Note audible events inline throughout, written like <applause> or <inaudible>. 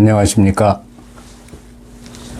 안녕하십니까.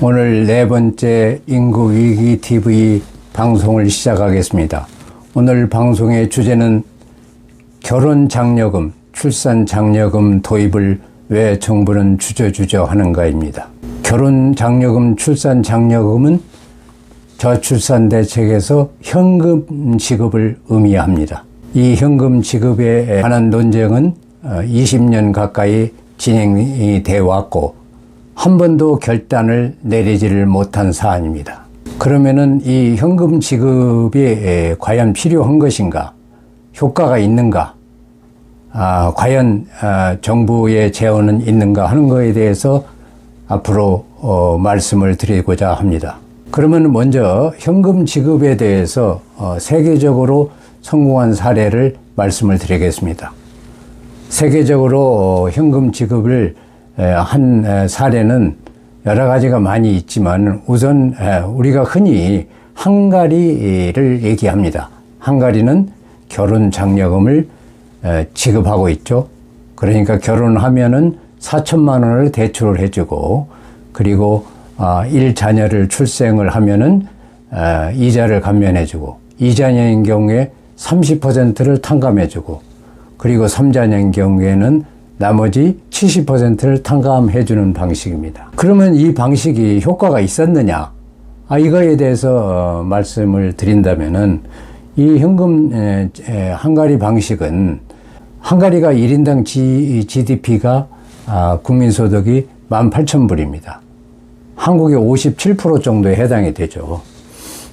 오늘 네 번째 인구위기 TV 방송을 시작하겠습니다. 오늘 방송의 주제는 결혼 장려금, 출산 장려금 도입을 왜 정부는 주저주저 하는가입니다. 결혼 장려금, 출산 장려금은 저출산 대책에서 현금 지급을 의미합니다. 이 현금 지급에 관한 논쟁은 20년 가까이 진행이 돼 왔고 한 번도 결단을 내리지를 못한 사안입니다. 그러면은 이 현금 지급이 과연 필요한 것인가? 효과가 있는가? 아, 과연 아, 정부의 재원은 있는가 하는 것에 대해서 앞으로 어, 말씀을 드리고자 합니다. 그러면 먼저 현금 지급에 대해서 어, 세계적으로 성공한 사례를 말씀을 드리겠습니다. 세계적으로 어, 현금 지급을 에, 한 에, 사례는 여러 가지가 많이 있지만 우선 에, 우리가 흔히 헝가리를 얘기합니다. 헝가리는 결혼 장려금을 에, 지급하고 있죠. 그러니까 결혼하면은 4천만 원을 대출을 해주고 그리고 아, 1자녀를 출생을 하면은 아, 이자를 감면해주고 2자녀인 경우에 30%를 탕감해주고 그리고 3자녀인 경우에는 나머지 70%를 탕감해 주는 방식입니다. 그러면 이 방식이 효과가 있었느냐? 아, 이거에 대해서 어, 말씀을 드린다면은 이 현금 한가리 방식은 한가리가 1인당 G, GDP가 아, 국민소득이 18,000불입니다. 한국의 57% 정도에 해당이 되죠.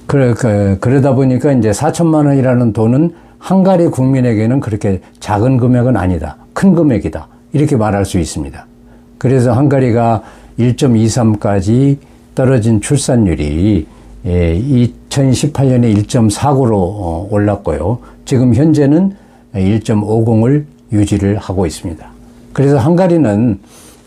그래, 그, 그러다 보니까 이제 4천만 원이라는 돈은 한가리 국민에게는 그렇게 작은 금액은 아니다. 큰 금액이다. 이렇게 말할 수 있습니다. 그래서 한가리가 1.23까지 떨어진 출산율이 예, 2018년에 1.49로 올랐고요. 지금 현재는 1.50을 유지를 하고 있습니다. 그래서 한가리는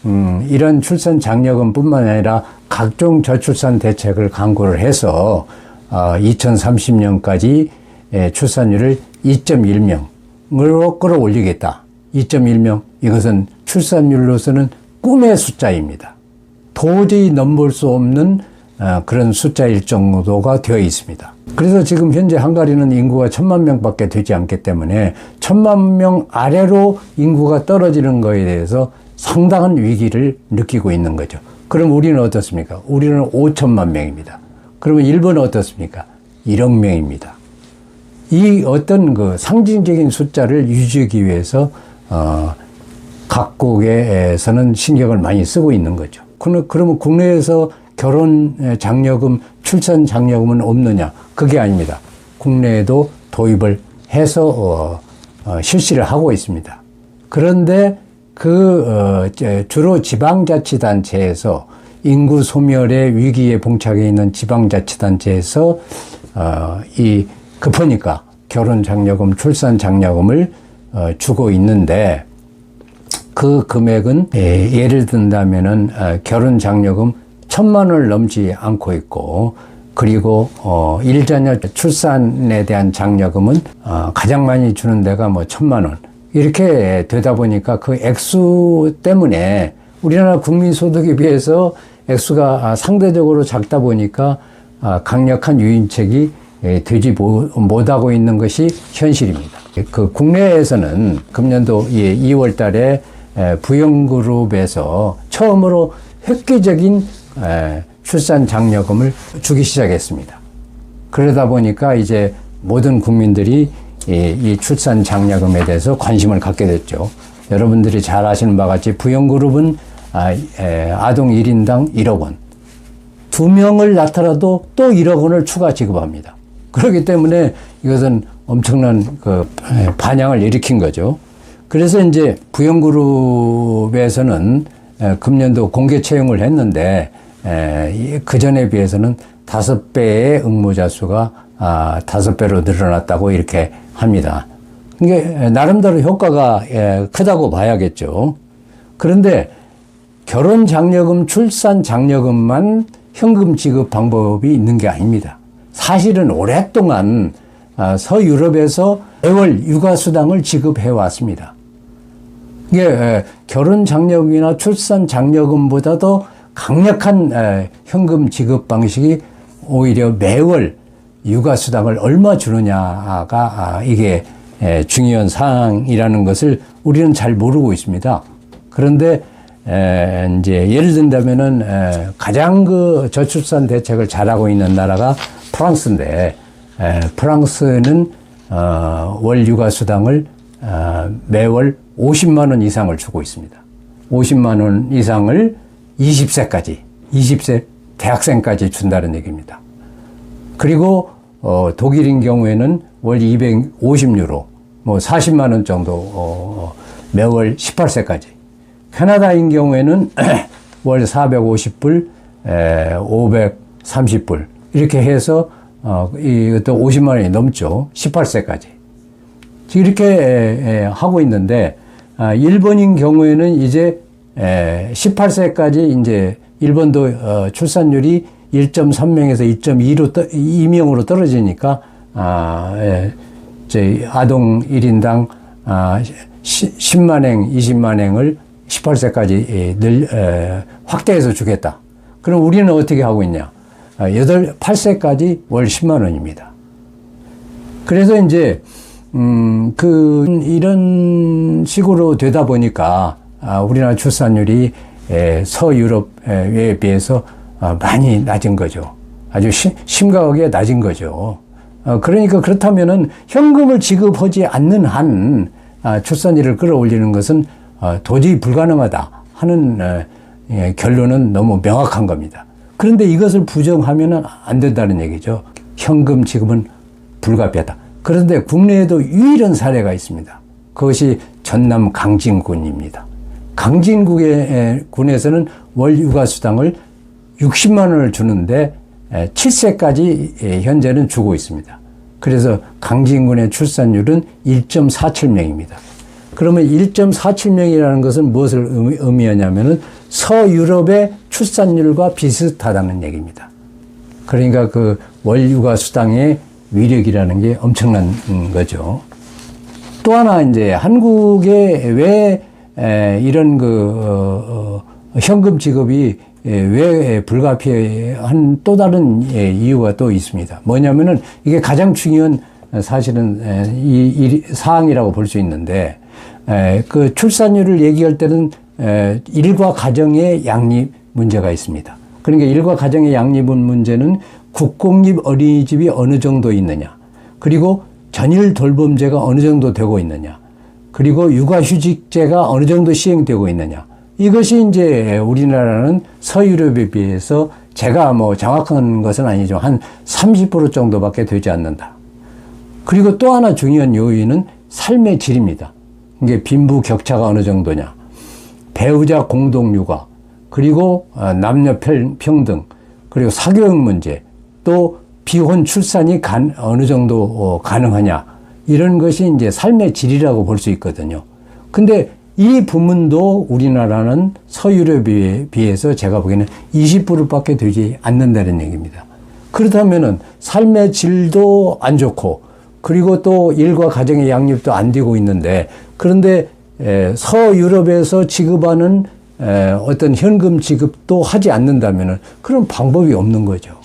음, 이런 출산 장려금뿐만 아니라 각종 저출산 대책을 강구를 해서 어, 2030년까지 예, 출산율을 2.1명으로 끌어올리겠다. 2.1명 이것은 출산율로서는 꿈의 숫자입니다. 도저히 넘볼 수 없는 어, 그런 숫자일 정도가 되어 있습니다. 그래서 지금 현재 한가리는 인구가 천만 명밖에 되지 않기 때문에 천만 명 아래로 인구가 떨어지는 것에 대해서 상당한 위기를 느끼고 있는 거죠. 그럼 우리는 어떻습니까? 우리는 5천만 명입니다. 그러면 일본은 어떻습니까? 1억 명입니다. 이 어떤 그 상징적인 숫자를 유지하기 위해서 어, 각국에서는 신경을 많이 쓰고 있는 거죠. 그러면 국내에서 결혼 장려금, 출산 장려금은 없느냐? 그게 아닙니다. 국내에도 도입을 해서 어, 어, 실시를 하고 있습니다. 그런데 그 어, 주로 지방자치단체에서 인구 소멸의 위기에 봉착해 있는 지방자치단체에서 어, 이 급하니까 결혼 장려금, 출산 장려금을 어, 주고 있는데 그 금액은 예, 예를 든다면은 어, 결혼 장려금 천만 원을 넘지 않고 있고 그리고 어, 일자녀 출산에 대한 장려금은 어, 가장 많이 주는 데가 뭐 천만 원. 이렇게 되다 보니까 그 액수 때문에 우리나라 국민 소득에 비해서 액수가 상대적으로 작다 보니까 아, 강력한 유인책이 예, 되지 못하고 있는 것이 현실입니다. 그 국내에서는 금년도 2월 달에 부영그룹에서 처음으로 획기적인 출산 장려금을 주기 시작했습니다. 그러다 보니까 이제 모든 국민들이 이 출산 장려금에 대해서 관심을 갖게 됐죠. 여러분들이 잘 아시는 바와 같이 부영그룹은 아, 동 1인당 1억 원. 두 명을 낳더라도 또 1억 원을 추가 지급합니다. 그렇기 때문에 이것은 엄청난 그 반향을 일으킨 거죠. 그래서 이제 부영그룹에서는 금년도 공개 채용을 했는데 그 전에 비해서는 다섯 배의 응모자 수가 아, 다섯 배로 늘어났다고 이렇게 합니다. 이게 나름대로 효과가 크다고 봐야겠죠. 그런데 결혼 장려금, 출산 장려금만 현금 지급 방법이 있는 게 아닙니다. 사실은 오랫동안 아, 서유럽에서 매월 육아수당을 지급해 왔습니다. 이게 에, 결혼 장려금이나 출산 장려금보다도 강력한 에, 현금 지급 방식이 오히려 매월 육아 수당을 얼마 주느냐가 아, 이게 에, 중요한 사항이라는 것을 우리는 잘 모르고 있습니다. 그런데 에, 이제 예를 든다면은 에, 가장 그 저출산 대책을 잘하고 있는 나라가 프랑스인데 에, 프랑스는 어, 월 육아 수당을 어, 매월 50만 원 이상을 주고 있습니다. 50만 원 이상을 20세까지, 20세 대학생까지 준다는 얘기입니다. 그리고 어, 독일인 경우에는 월 250유로, 뭐 40만 원 정도 어, 매월 18세까지. 캐나다인 경우에는 <clears throat> 월 450불, 에, 530불 이렇게 해서 어, 이것도 50만 원이 넘죠. 18세까지. 이렇게 하고 있는데 아, 일본인 경우에는 이제 에, 18세까지 이제 일본도 어, 출산율이 1.3명에서 2.2로 떠, 2명으로 떨어지니까 아, 에, 이제 아동 1인당 아, 10만 행, 20만 행을 18세까지 늘 에, 확대해서 주겠다. 그럼 우리는 어떻게 하고 있냐? 아, 8, 8세까지 월 10만 원입니다. 그래서 이제 음, 그, 이런 식으로 되다 보니까, 아, 우리나라 출산율이 에, 서유럽에 비해서 아, 많이 낮은 거죠. 아주 시, 심각하게 낮은 거죠. 어, 그러니까 그렇다면은 현금을 지급하지 않는 한 아, 출산율을 끌어올리는 것은 어, 도저히 불가능하다 하는 어, 예, 결론은 너무 명확한 겁니다. 그런데 이것을 부정하면 안 된다는 얘기죠. 현금 지급은 불가피하다. 그런데 국내에도 유일한 사례가 있습니다. 그것이 전남 강진군입니다. 강진국의 군에서는 월 육아 수당을 60만 원을 주는데 7세까지 현재는 주고 있습니다. 그래서 강진군의 출산율은 1.47명입니다. 그러면 1.47명이라는 것은 무엇을 의미 하냐면은 서유럽의 출산율과 비슷하다는 얘기입니다. 그러니까 그 월육아 수당의 위력이라는 게 엄청난 거죠. 또 하나 이제 한국에 왜 이런 그 어, 어, 현금 지급이 왜 불가피한 또 다른 이유가 또 있습니다. 뭐냐면은 이게 가장 중요한 사실은 이, 이 사항이라고 볼 수 있는데 그 출산율을 얘기할 때는 일과 가정의 양립 문제가 있습니다. 그러니까 일과 가정의 양립은 문제는 국공립 어린이집이 어느 정도 있느냐, 그리고 전일 돌봄제가 어느 정도 되고 있느냐, 그리고 육아휴직제가 어느 정도 시행되고 있느냐. 이것이 이제 우리나라는 서유럽에 비해서 제가 뭐 정확한 것은 아니지만 한 30% 정도밖에 되지 않는다. 그리고 또 하나 중요한 요인은 삶의 질입니다. 이게 빈부 격차가 어느 정도냐. 배우자 공동 육아, 그리고 어, 남녀 평등, 그리고 사교육 문제, 또 비혼 출산이 간, 어느 정도 어, 가능하냐 이런 것이 이제 삶의 질이라고 볼 수 있거든요. 근데 이 부문도 우리나라는 서유럽에 비해서 제가 보기에는 20%밖에 되지 않는다는 얘기입니다. 그렇다면은 삶의 질도 안 좋고 그리고 또 일과 가정의 양립도 안 되고 있는데 그런데 서유럽에서 지급하는 어떤 현금 지급도 하지 않는다면은 그런 방법이 없는 거죠.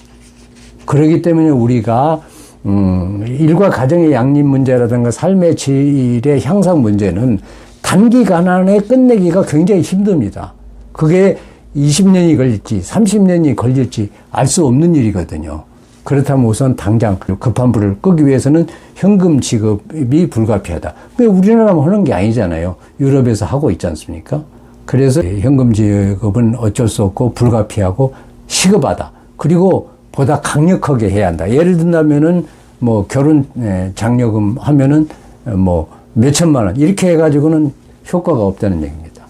그렇기 때문에 우리가 음, 일과 가정의 양립 문제라든가 삶의 질의 향상 문제는 단기간 안에 끝내기가 굉장히 힘듭니다. 그게 20년이 걸릴지 30년이 걸릴지 알 수 없는 일이거든요. 그렇다면 우선 당장 급한 불을 끄기 위해서는 현금 지급이 불가피하다. 왜 우리나라만 하는 게 아니잖아요. 유럽에서 하고 있지 않습니까? 그래서 현금 지급은 어쩔 수 없고 불가피하고 시급하다. 그리고 보다 강력하게 해야 한다. 예를 든다면은 뭐 결혼 장려금 하면은 뭐 몇천만 원 이렇게 해가지고는 효과가 없다는 얘기입니다.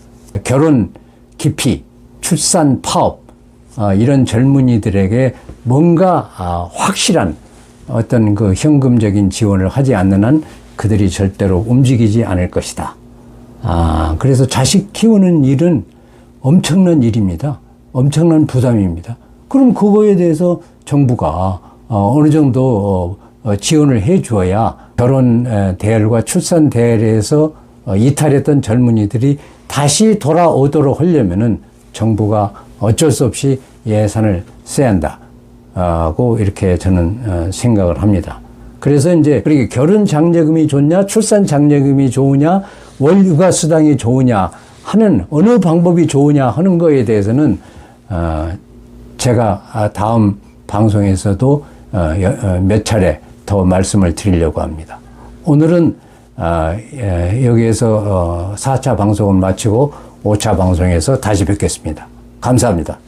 결혼 기피, 출산 파업 아, 이런 젊은이들에게 뭔가 아, 확실한 어떤 그 현금적인 지원을 하지 않는 한 그들이 절대로 움직이지 않을 것이다. 아, 그래서 자식 키우는 일은 엄청난 일입니다. 엄청난 부담입니다. 그럼 그거에 대해서 정부가 어, 어느 정도 어, 지원을 해 주어야 결혼 대열과 출산 대열에서 어, 이탈했던 젊은이들이 다시 돌아오도록 하려면은 정부가 어쩔 수 없이 예산을 써야 한다 고 이렇게 저는 어, 생각을 합니다. 그래서 이제 그렇게 결혼 장려금이 좋냐, 출산 장려금이 좋으냐, 월 육아 수당이 좋으냐 하는 어느 방법이 좋으냐 하는 거에 대해서는 어, 제가 아, 다음 방송에서도 어, 몇 차례 더 말씀을 드리려고 합니다. 오늘은 아, 예, 여기에서 어, 4차 방송을 마치고 5차 방송에서 다시 뵙겠습니다. 감사합니다.